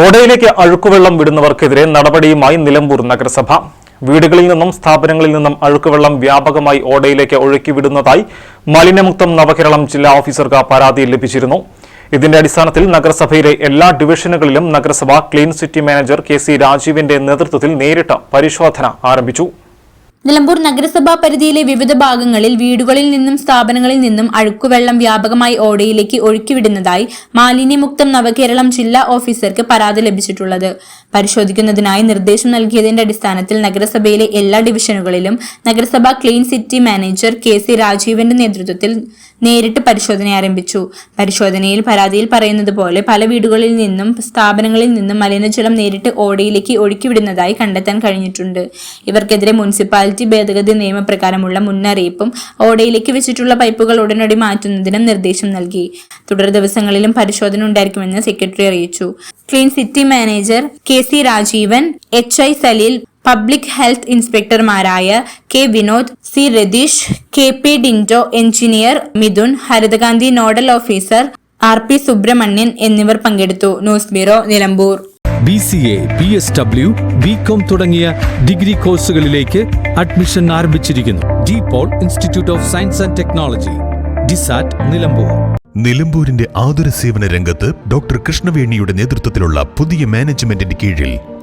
ഓടയിലേക്ക് അഴുക്കുവെള്ളം വിടുന്നവർക്കെതിരെ നടപടിയുമായി നിലമ്പൂർ നഗരസഭ. വീടുകളിൽ നിന്നും സ്ഥാപനങ്ങളിൽ നിന്നും അഴുക്കുവെള്ളം വ്യാപകമായി ഓടയിലേക്ക് ഒഴുക്കിവിടുന്നതായി മലിനമുക്തം നവകേരളം ജില്ലാ ഓഫീസർക്ക് പരാതി ലഭിച്ചിരുന്നു. ഇതിന്റെ അടിസ്ഥാനത്തിൽ നഗരസഭയിലെ എല്ലാ ഡിവിഷനുകളിലും നഗരസഭ clean city manager K C രാജീവിന്റെ നേതൃത്വത്തിൽ നേരിട്ട് പരിശോധന ആരംഭിച്ചു. നിലമ്പൂർ നഗരസഭാ പരിധിയിലെ വിവിധ ഭാഗങ്ങളിൽ വീടുകളിൽ നിന്നും സ്ഥാപനങ്ങളിൽ നിന്നും അഴുക്കുവെള്ളം വ്യാപകമായി ഓടയിലേക്ക് ഒഴുക്കിവിടുന്നതായി മാലിന്യമുക്തം നവകേരളം ജില്ലാ ഓഫീസർക്ക് പരാതി ലഭിച്ചിട്ടുള്ളത്. പരിശോധിക്കുന്നതിനായി നിർദ്ദേശം നൽകിയതിന്റെ അടിസ്ഥാനത്തിൽ നഗരസഭയിലെ എല്ലാ ഡിവിഷനുകളിലും നഗരസഭാ clean city manager K C രാജീവന്റെ നേതൃത്വത്തിൽ നേരിട്ട് പരിശോധന ആരംഭിച്ചു. പരിശോധനയിൽ പരാതിയിൽ പറയുന്നത് പോലെ പല വീടുകളിൽ നിന്നും സ്ഥാപനങ്ങളിൽ നിന്നും മലിനജലം നേരിട്ട് ഓടയിലേക്ക് ഒഴുക്കിവിടുന്നതായി കണ്ടെത്താൻ കഴിഞ്ഞിട്ടുണ്ട്. ഇവർക്കെതിരെ മുനിസിപ്പാലിറ്റി ഭേദഗതി നിയമപ്രകാരമുള്ള മുന്നറിയിപ്പും ഓടയിലേക്ക് വെച്ചിട്ടുള്ള പൈപ്പുകൾ ഉടനടി മാറ്റുന്നതിനും നിർദ്ദേശം നൽകി. തുടർ ദിവസങ്ങളിലും പരിശോധന ഉണ്ടായിരിക്കുമെന്ന് സെക്രട്ടറി അറിയിച്ചു. Clean city manager K C Rajeevan H I Saleel public health ഇൻസ്പെക്ടർമാരായ K Vinod C Ratheesh K P Dindo engineer Mithun ഹരിതഗാന്ധി nodal officer R P Subramanian എന്നിവർ പങ്കെടുത്തു. News bureau Nilambur. B C A B S W B com തുടങ്ങിയ degree കോഴ്സുകളിലേക്ക് admission ആരംഭിച്ചിരിക്കുന്നു. De Paul institute of science and technology ഡിസാറ്റ് Nilambur. നിലമ്പൂരിന്റെ ആതുര സേവന രംഗത്ത് doctor കൃഷ്ണവേണിയുടെ നേതൃത്വത്തിലുള്ള പുതിയ മാനേജ്മെന്റിന്റെ കീഴിൽ